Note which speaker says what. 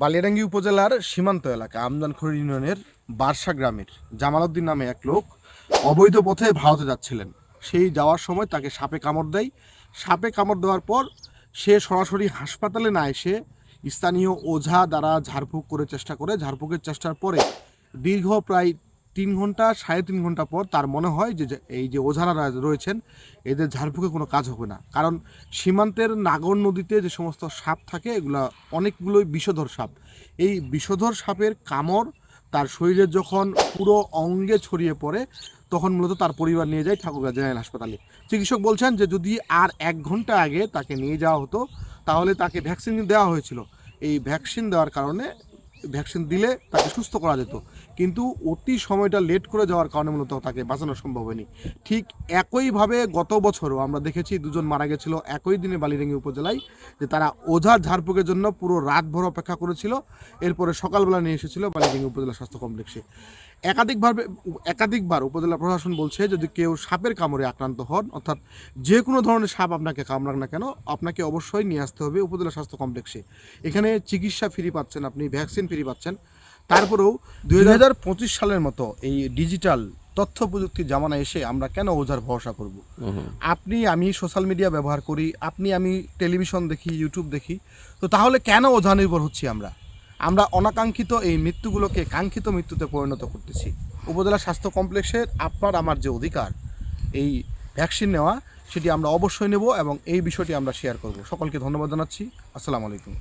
Speaker 1: বালিয়াডাঙ্গি উপজেলার সীমান্ত এলাকা আমদানখড়ি ইউনিয়নের বার্ষা গ্রামের। জামালউদ্দিন নামে এক লোক অবৈধ পথে ভারতে যাচ্ছিলেন। সেই যাওয়ার সময় তাকে সাপে কামড় দেয়। সাপে কামড় দেওয়ার পর সে সরাসরি হাসপাতালে না এসে স্থানীয় ওঝা দ্বারা ঝাড়ফুঁক করে চেষ্টা করে। ঝাড়ফুঁকের চেষ্টার পরে দীর্ঘ প্রায় তিন ঘণ্টা, সাড়ে তিন ঘণ্টা পর তার মনে হয় যে এই যে ওঝারা রয়েছেন, এদের ঝাড়ফুঁকে কোনো কাজ হবে না। কারণ সীমান্তের নাগর নদীতে যে সমস্ত সাপ থাকে, এগুলা অনেকগুলোই বিষধর সাপ। এই বিষধর সাপের কামড় তার শরীরে যখন পুরো অঙ্গে ছড়িয়ে পড়ে, তখন মূলত তার পরিবার নিয়ে যায় ঠাকুরগাঁ জেনারেল হাসপাতালে। চিকিৎসক বলছেন যে, যদি আর এক ঘণ্টা আগে তাকে নিয়ে যাওয়া হতো, তাহলে তাকে ভ্যাকসিন দেওয়া হয়েছিল। এই ভ্যাকসিন দেওয়ার কারণে ভ্যাকসিন দিলে তাকে সুস্থ করা যেত। কিন্তু অতি সময়টা লেট করে যাওয়ার কারণে মূলত তাকে বাঁচানো সম্ভব হয়নি। ঠিক একইভাবে গত বছরও আমরা দেখেছি দুজন মারা গেছিল একই দিনে বালিরেঙ্গি উপজেলায়, যে তারা ওঝা ঝাড়ফুঁকের জন্য পুরো রাতভর অপেক্ষা করেছিল। এরপরে সকালবেলা নিয়ে এসেছিল বালিরেঙ্গি উপজেলা স্বাস্থ্য কমপ্লেক্সে। একাধিকভাবে একাধিকবার উপজেলা প্রশাসন বলছে যদি কেউ সাপের কামড়ে আক্রান্ত হন অর্থাৎ যে কোনো ধরনের সাপ আপনাকে কামড়াক না কেন আপনাকে অবশ্যই নিয়ে আসতে হবে উপজেলা স্বাস্থ্য কমপ্লেক্সে। এখানে চিকিৎসা ফ্রি পাচ্ছেন আপনি ভ্যাকসিন ফ্রি পাচ্ছেন। তারপরেও দুই হাজার পঁচিশ সালের মতো এই ডিজিটাল তথ্য প্রযুক্তির জামানায় এসে আমরা কেন ওঝার ভরসা করব? আপনি আমি সোশ্যাল মিডিয়া ব্যবহার করি আপনি আমি টেলিভিশন দেখি ইউটিউব দেখি তো তাহলে কেন ওঝা নির্ভর হচ্ছি আমরা? আমরা অনাকাঙ্ক্ষিত এই মৃত্যুগুলোকে কাঙ্ক্ষিত মৃত্যুতে পরিণত করতেছি। উপজেলা স্বাস্থ্য কমপ্লেক্সের আপনার আমার যে অধিকার, এই ভ্যাকসিন নেওয়া, সেটি আমরা অবশ্যই নেব এবং এই বিষয়টি আমরা শেয়ার করব। সকলকে ধন্যবাদ জানাচ্ছি। আসসালামু আলাইকুম।